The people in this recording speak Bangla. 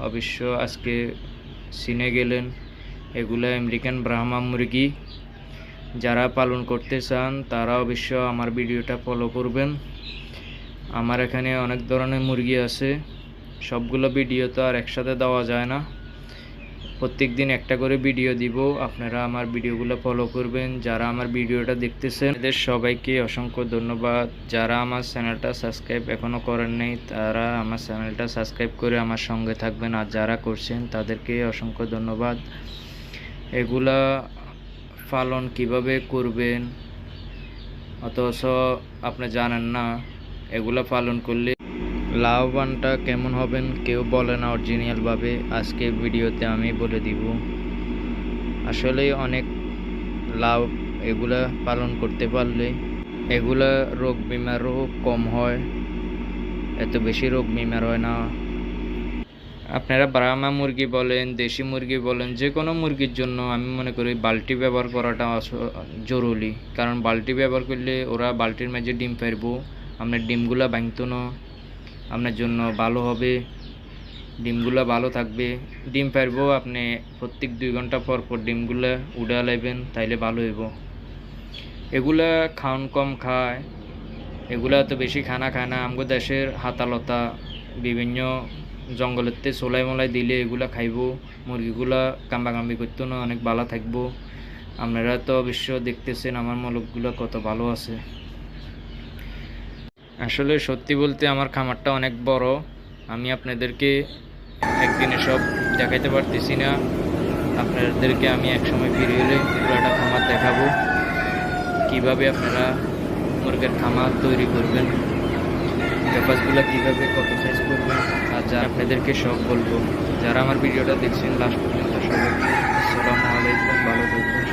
অবশ্য আজকে সিনে গেলেন এগুলো আমেরিকান ব্রাহ্মা মুরগি। যারা পালন করতে চান, তারা অবশ্য আমার ভিডিওটা ফলো করবেন। আমার এখানে অনেক ধরনের মুরগি আছে। সবগুলো ভিডিও তো আর একসাথে দেওয়া যায় না। প্রত্যেক দিন একটা করে ভিডিও দিব। আপনারা আমার ভিডিওগুলো ফলো করবেন। যারা আমার ভিডিওটা দেখতেছেন, এদের সবাইকে অসংখ্য ধন্যবাদ। যারা আমার চ্যানেলটা সাবস্ক্রাইব এখনও করেন নাই, তারা আমার চ্যানেলটা সাবস্ক্রাইব করে আমার সঙ্গে থাকবেন। আর যারা করছেন, তাদেরকে অসংখ্য ধন্যবাদ। এগুলা পালন কীভাবে করবেন? অথচ আপনি জানেন না, এগুলা পালন করলে লাভবানটা কেমন হবেন কেউ বলে না অরিজিনালভাবে। আজকে ভিডিওতে আমি বলে দিব। আসলে অনেক লাভ এগুলা পালন করতে পারলে এগুলা রোগ বিমারও কম হয়। এত বেশি রোগ বিমার হয় না। আপনারা ব্রাহ্মা মুরগি বলেন, দেশি মুরগি বলেন যে কোনো মুরগির জন্য আমি মনে করি বালতি ব্যবহার করাটা জরুরি। কারণ বালতি ব্যবহার করলে ওরা বালতির মাঝে ডিম পারব। আপনার ডিমগুলা ভাঙতো না। আপনার জন্য ভালো হবে, ডিমগুলো ভালো থাকবে। ডিম পারব আপনি প্রত্যেক দুই ঘণ্টা পর পর ডিমগুলো উড়া লাইবেন, তাইলে ভালো হইব। এগুলা খাওন কম খায়, এগুলা তো বেশি খানা খায় না। আমগো দেশের হাতালতা, বিভিন্ন জঙ্গলেতে সোলাই মোলাই দিলে এগুলা খাইবো, মুরগিগুলা কাম্বাকাম্বি করতো না, অনেক ভালো থাকব। আপনারা তো অবশ্য দেখতেছেন আমার মলকগুলো কত ভালো আছে। আসলে সত্যি বলতে আমার খামারটা অনেক বড়। আমি আপনাদেরকে একদিনে সব দেখাইতে পারতেছি না। আপনাদেরকে আমি এক সময় ফিরে এলে পুরোটা খামার দেখাবো। কীভাবে আপনারা মুরগের খামার তৈরি করবেন ব্যাপারগুলো কীভাবে, কত সাইজ করবেন, আর যা আপনাদেরকে সব বলব। যারা আমার ভিডিওটা দেখছেন লাস্ট পর্যন্ত ভালো সবাইকে